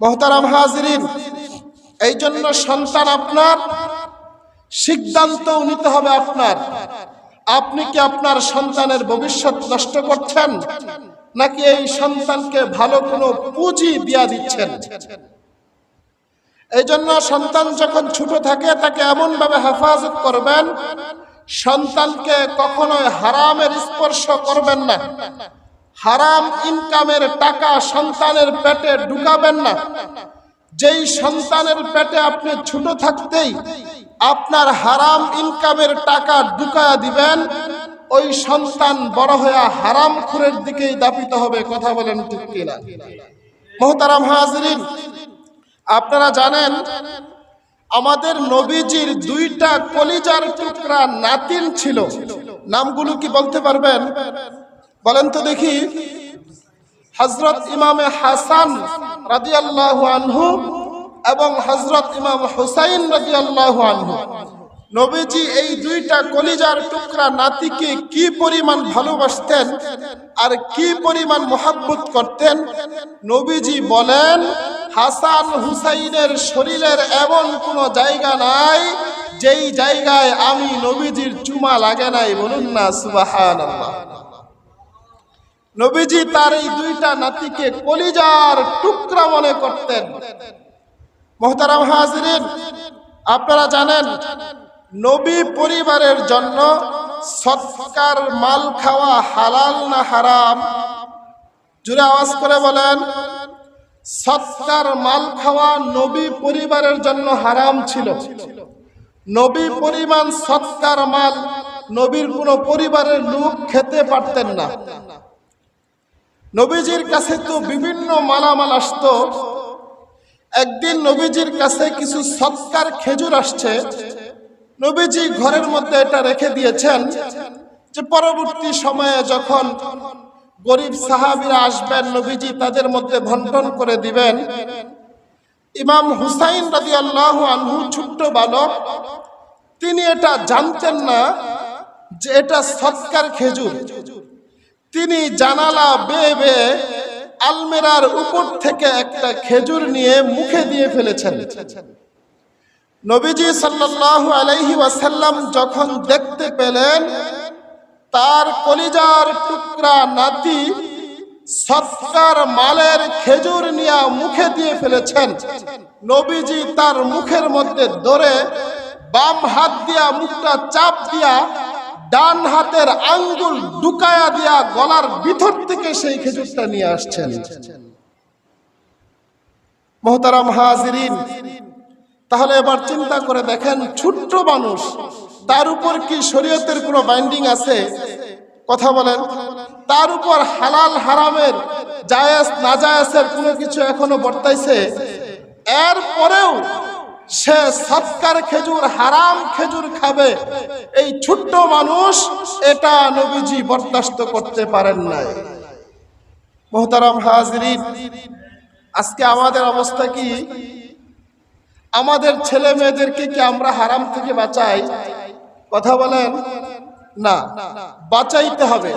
মহতারাম হাজরিন, এই জন্য সন্তান আপনার, সিদ্ধান্ত নিতে হবে আপনার। আপনি কি আপনার সন্তানের ভবিষ্যৎ নষ্ট করছেন, নাকি এই সন্তানকে ভালো কোনো পুঁজি দিয়া দিচ্ছেন? এই জন্য সন্তান যখন ছোট থাকে, তাকে এমন ভাবে হেফাজত করবেন, সন্তানকে কখনোই হারামের স্পর্শ করবেন না। হারাম ইনকামের টাকা সন্তানের পেটে ঢুকাবেন না। যেই সন্তানের পেটে আপনি ছোট থাকতেই আপনার হারাম ইনকামের টাকা ঢুকায়া দিবেন, ওই সন্তান বড় হয়ে হারাম খুরের দিকেই দাপিত হবে, কথা বলেন ঠিক কিনা? মোহতারাম হাজরিন, আপনারা জানেন, আমাদের নবীজির দুইটা কলিজার টুকরা নাতিন ছিল। নামগুলো কি বলতে পারবেন? বলেন তো দেখি। হজরত ইমামে হাসান রাদিয়াল্লাহু আনহু এবং হজরত ইমাম হুসাইন রাদিয়াল্লাহু আনহু। নবীজি এই দুইটা কলিজার টুকরা নাতিকে কি পরিমাণ ভালোবাসতেন আর কি পরিমাণ মোহাব্বত করতেন? নবীজি বলেন, হাসান হুসাইনের শরীরের এমন কোনো জায়গা নাই, যেই জায়গায় আমি নবীজির চুমা লাগে নাই। বলুন না, সুবহানাল্লাহ। নবীজি তার এই দুইটা নাতিকে কলিজার টুকরা মনে করতেন। মোহতারাম হাজরিন, আপনারা জানেন, নবী পরিবারের জন্য সৎকার মাল খাওয়া হালাল না হারাম? জুড়ে আওয়াজ করে বলেন, সৎকার মাল খাওয়া নবী পরিবারের জন্য হারাম ছিল। নবী পরিমাণ সৎকার মাল নবীর কোনো পরিবারের লোক খেতে পারতেন না। নবীজির কাছে তো বিভিন্ন মালামাল আসতো। একদিন নবীজির কাছে কিছু সৎকার খেজুর আসছে। নবীজি ঘরের মধ্যে এটা রেখে দিয়েছেন যে পরবর্তী সময়ে যখন গরিব সাহাবিরা আসবেন, নবীজি তাদের মধ্যে বন্টন করে দিবেন। ইমাম হুসাইন রাজি আল্লাহ আনহু ছোট্ট বালক, তিনি এটা জানতেন না যে এটা সৎকার খেজুর। তিনি জানালা বেয়ে বেয়ে আলমেরার উপর থেকে একটা খেজুর নিয়ে মুখে দিয়ে ফেলেছেন। নবীজি সাল্লাল্লাহু আলাইহি ওয়াসাল্লাম যখন দেখতে পেলেন, তার কলিজার টুকরা নাতি সৎকার মালের খেজুর নিয়ে মুখে দিয়ে ফেলেছেন। নবীজি তার মুখের মধ্যে ধরে বাম হাত দিয়া, মুখটা চাপ দিয়া ডান হাতের আঙ্গুল ডুকায়া দিয়া গলার ভিতর থেকে সেই খেজুরটা নিয়ে আসছেন। মোহতারাম হাজিরিন, তাহলে এবার চিন্তা করে দেখেন, ছোট্ট মানুষ, তার উপর কি শরীয়তের কোনো বাইন্ডিং আছে? কথা বলেন, তার উপর হালাল, হারামের, জায়েজ, নাজায়েজের কোনো কিছু এখনও বর্তাইছে? এর পরেও সে সৎকার খেজুর, হারাম খেজুর খাবে। এই ছোট্ট মানুষ এটা নবীজি বরদাস্ত করতে পারেন নাই। মোহতারাম হাজরিন, আজকে আমাদের অবস্থা কি? আমাদের ছেলে মেয়েদেরকে কি আমরা হারাম থেকে বাঁচাই? কথা বলেন? না। বাঁচাইতে হবে।